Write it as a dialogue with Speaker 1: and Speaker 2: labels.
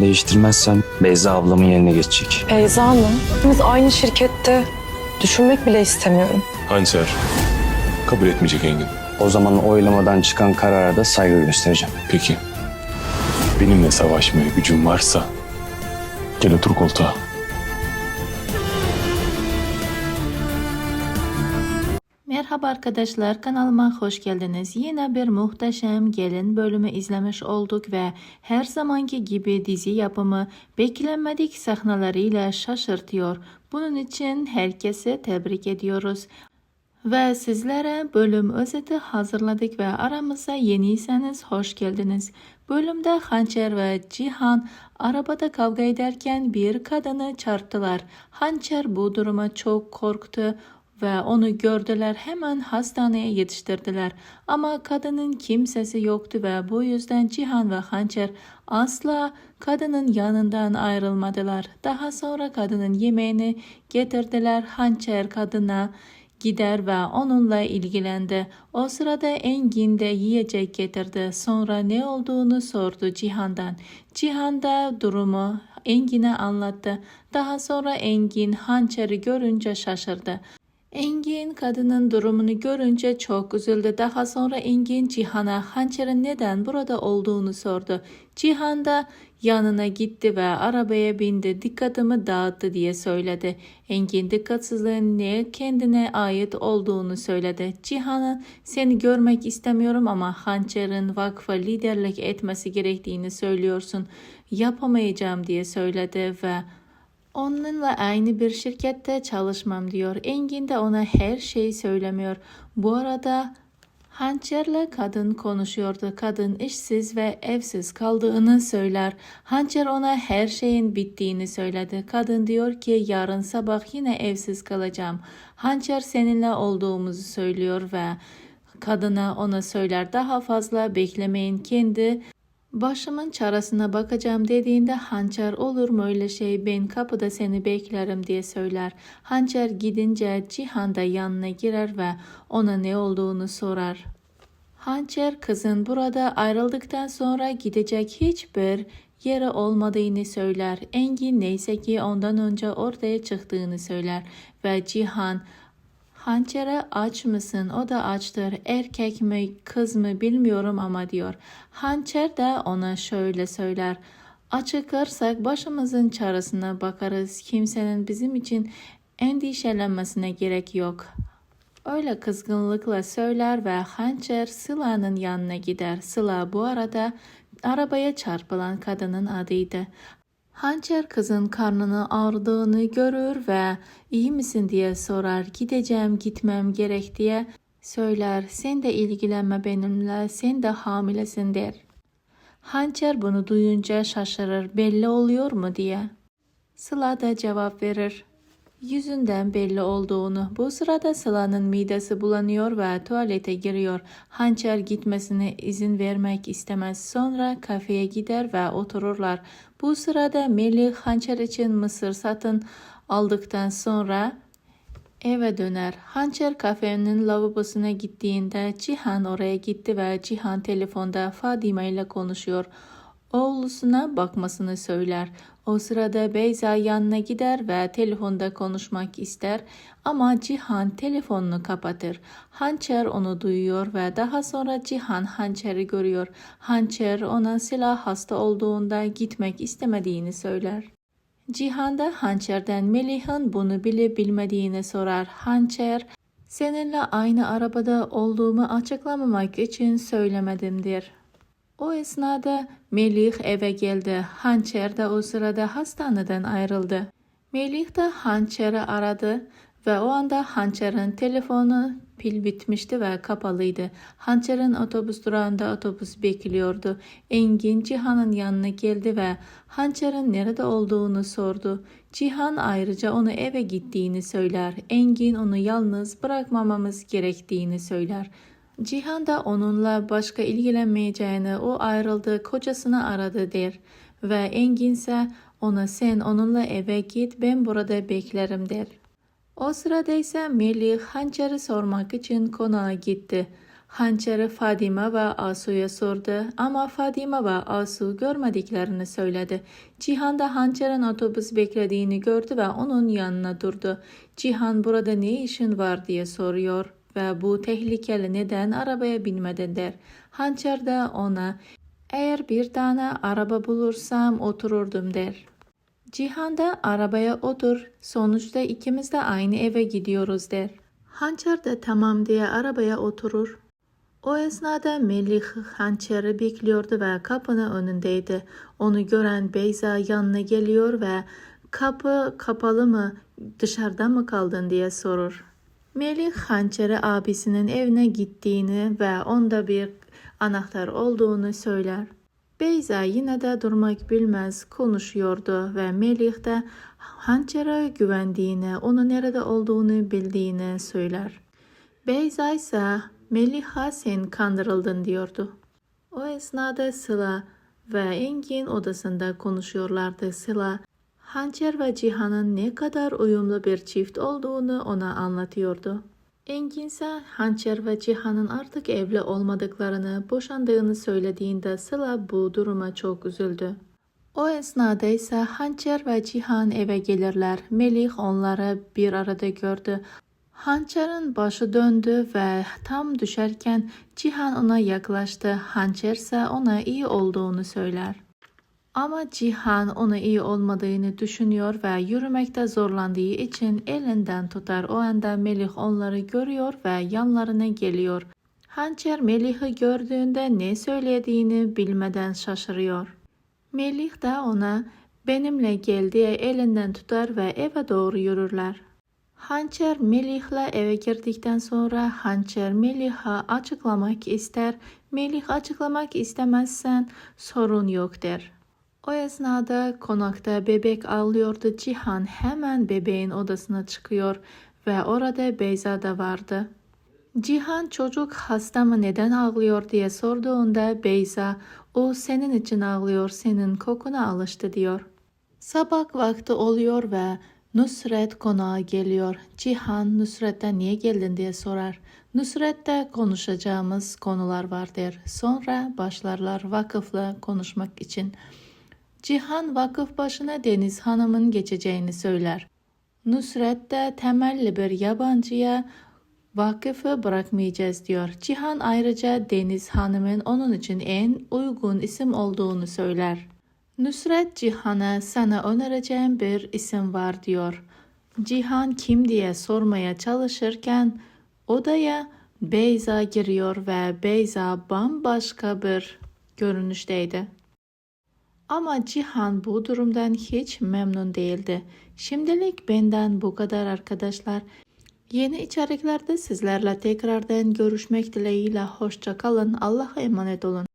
Speaker 1: Değiştirmezsen Beyza ablamın yerine geçecek.
Speaker 2: Beyza mı? Biz aynı şirkette. Düşünmek bile istemiyorum.
Speaker 3: Hançer kabul etmeyecek Engin.
Speaker 1: O zaman oylamadan çıkan karara da saygı göstereceğim.
Speaker 3: Peki. Benimle savaşmaya gücün varsa gel otur koltuğa.
Speaker 4: Merhaba arkadaşlar kanalıma hoş geldiniz. Yine bir muhteşem gelin bölümü izlemiş olduk ve her zamanki gibi dizi yapımı beklenmedik sahnelerle şaşırtıyor. Bunun için herkese tebrik ediyoruz. Ve sizlere bölüm özeti hazırladık ve aramıza yeniyseniz hoş geldiniz. Bölümde Hançer ve Cihan arabada kavga ederken bir kadını çarptılar. Hançer bu duruma çok korktu ve onu gördüler hemen hastaneye yetiştirdiler. Ama kadının kimsesi yoktu ve bu yüzden Cihan ve Hançer asla kadının yanından ayrılmadılar. Daha sonra kadının yemeğini getirdiler. Hançer kadına gider ve onunla ilgilendi. O sırada Engin de yiyecek getirdi. Sonra ne olduğunu sordu Cihan'dan. Cihan da durumu Engin'e anlattı. Daha sonra Engin hançeri görünce şaşırdı. Engin kadının durumunu görünce çok üzüldü. Daha sonra Engin Cihan'a hançerin neden burada olduğunu sordu. Cihan da yanına gitti ve arabaya bindi. Dikkatimi dağıttı diye söyledi. Engin dikkatsizliğin ne kendine ait olduğunu söyledi. Cihan'a seni görmek istemiyorum ama hançerin vakfa liderlik etmesi gerektiğini söylüyorsun. Yapamayacağım diye söyledi ve Onunla aynı bir şirkette çalışmam diyor. Engin de ona her şeyi söylemiyor. Bu arada Hançer'le kadın konuşuyordu. Kadın işsiz ve evsiz kaldığını söyler. Hançer ona her şeyin bittiğini söyledi. Kadın diyor ki yarın sabah yine evsiz kalacağım. Hançer seninle olduğumuzu söylüyor ve kadına ona söyler daha fazla beklemeyin kendi Başımın çarasına bakacağım dediğinde hançer olur mu öyle şey ben kapıda seni beklerim diye söyler. Hançer gidince Cihan da yanına girer ve ona ne olduğunu sorar. Hançer kızın burada ayrıldıktan sonra gidecek hiçbir yeri olmadığını söyler. Engin neyse ki ondan önce ortaya çıktığını söyler ve Cihan Hançere aç mısın? O da açtır. Erkek mi kız mı bilmiyorum ama diyor. Hançer de ona şöyle söyler. Açıklarsak başımızın çaresine bakarız. Kimsenin bizim için endişelenmesine gerek yok. Öyle kızgınlıkla söyler ve hançer Sıla'nın yanına gider. Sıla bu arada arabaya çarpılan kadının adıydı. Hançer kızın karnını ağrıdığını görür ve iyi misin diye sorar. Gideceğim gitmem gerek diye söyler. Sen de ilgilenme benimle sen de hamilesin der. Hançer bunu duyunca şaşırır. Belli oluyor mu diye. Sıla da cevap verir. Yüzünden belli olduğunu. Bu sırada Sıla'nın midesi bulanıyor ve tuvalete giriyor. Hançer gitmesine izin vermek istemez. Sonra kafeye gider ve otururlar. Bu sırada Melih Hançer için mısır satın aldıktan sonra eve döner. Hançer kafenin lavabosuna gittiğinde Cihan oraya gitti ve Cihan telefonda Fadime ile konuşuyor. Oğlusuna bakmasını söyler. O sırada Beyza yanına gider ve telefonda konuşmak ister ama Cihan telefonunu kapatır. Hançer onu duyuyor ve daha sonra Cihan Hançer'i görüyor. Hançer ona silah hasta olduğunda gitmek istemediğini söyler. Cihan da Hançer'den Melih'in bunu bile bilmediğini sorar. Hançer, seninle aynı arabada olduğumu açıklamamak için söylemedim der. O esnada Melih eve geldi. Hançer de o sırada hastaneden ayrıldı. Melih de Hançer'i aradı ve o anda Hançer'in telefonu pil bitmişti ve kapalıydı. Hançer'in otobüs durağında otobüs bekliyordu. Engin Cihan'ın yanına geldi ve Hançer'in nerede olduğunu sordu. Cihan ayrıca onu eve gittiğini söyler. Engin onu yalnız bırakmamamız gerektiğini söyler. Cihan da onunla başka ilgilenmeyeceğini, o ayrıldı, kocasını aradı der. Ve Engin ise ona sen onunla eve git, ben burada beklerim der. O sırada ise Melih hançeri sormak için konağa gitti. Hançer'i Fadime ve Asu'ya sordu ama Fadime ve Asu görmediklerini söyledi. Cihan da Hançer'in otobüs beklediğini gördü ve onun yanına durdu. Cihan burada ne işin var diye soruyor ve bu tehlikeli neden arabaya binmedin der. Hançer de ona eğer bir tane araba bulursam otururdum der. Cihan da arabaya otur. Sonuçta ikimiz de aynı eve gidiyoruz der. Hançer de tamam diye arabaya oturur. O esnada Melih hançeri bekliyordu ve kapının önündeydi. Onu gören Beyza yanına geliyor ve kapı kapalı mı dışarıda mı kaldın diye sorur. Melih hançeri abisinin evine gittiğini ve onda bir anahtar olduğunu söyler. Beyza yine de durmak bilmez konuşuyordu ve Melih de hançere güvendiğini, onun nerede olduğunu bildiğini söyler. Beyza ise Melih'a sen kandırıldın diyordu. O esnada Sıla ve Engin odasında konuşuyorlardı. Sıla, Hançer ve Cihan'ın ne kadar uyumlu bir çift olduğunu ona anlatıyordu. Engin ise Hançer ve Cihan'ın artık evli olmadıklarını, boşandığını söylediğinde Sıla bu duruma çok üzüldü. O esnada ise Hançer ve Cihan eve gelirler. Melih onları bir arada gördü. Hançer'in başı döndü ve tam düşerken Cihan ona yaklaştı. Hançer ise ona iyi olduğunu söyler. Ama Cihan ona iyi olmadığını düşünüyor ve yürümekte zorlandığı için elinden tutar. O anda Melih onları görüyor ve yanlarına geliyor. Hançer Melih'i gördüğünde ne söylediğini bilmeden şaşırıyor. Melih de ona benimle gel diye elinden tutar ve eve doğru yürürler. Hançer Melih'le eve girdikten sonra Hançer Melih'e açıklamak ister. Melih açıklamak istemezsen sorun yok der. O esnada konakta bebek ağlıyordu. Cihan hemen bebeğin odasına çıkıyor ve orada Beyza da vardı. Cihan çocuk hasta mı neden ağlıyor diye sorduğunda Beyza o senin için ağlıyor senin kokuna alıştı diyor. Sabah vakti oluyor ve Nusret konağa geliyor. Cihan Nusret'ten niye geldin diye sorar. Nusret'te konuşacağımız konular var der. Sonra başlarlar vakıfla konuşmak için. Cihan vakıf başına Deniz Hanım'ın geçeceğini söyler. Nusret de temelli bir yabancıya vakıfı bırakmayacağız diyor. Cihan ayrıca Deniz Hanım'ın onun için en uygun isim olduğunu söyler. Nusret Cihan'a sana önereceğim bir isim var diyor. Cihan kim diye sormaya çalışırken odaya Beyza giriyor ve Beyza bambaşka bir görünüşteydi. Ama Cihan bu durumdan hiç memnun değildi. Şimdilik benden bu kadar arkadaşlar. Yeni içeriklerde sizlerle tekrardan görüşmek dileğiyle hoşça kalın. Allah'a emanet olun.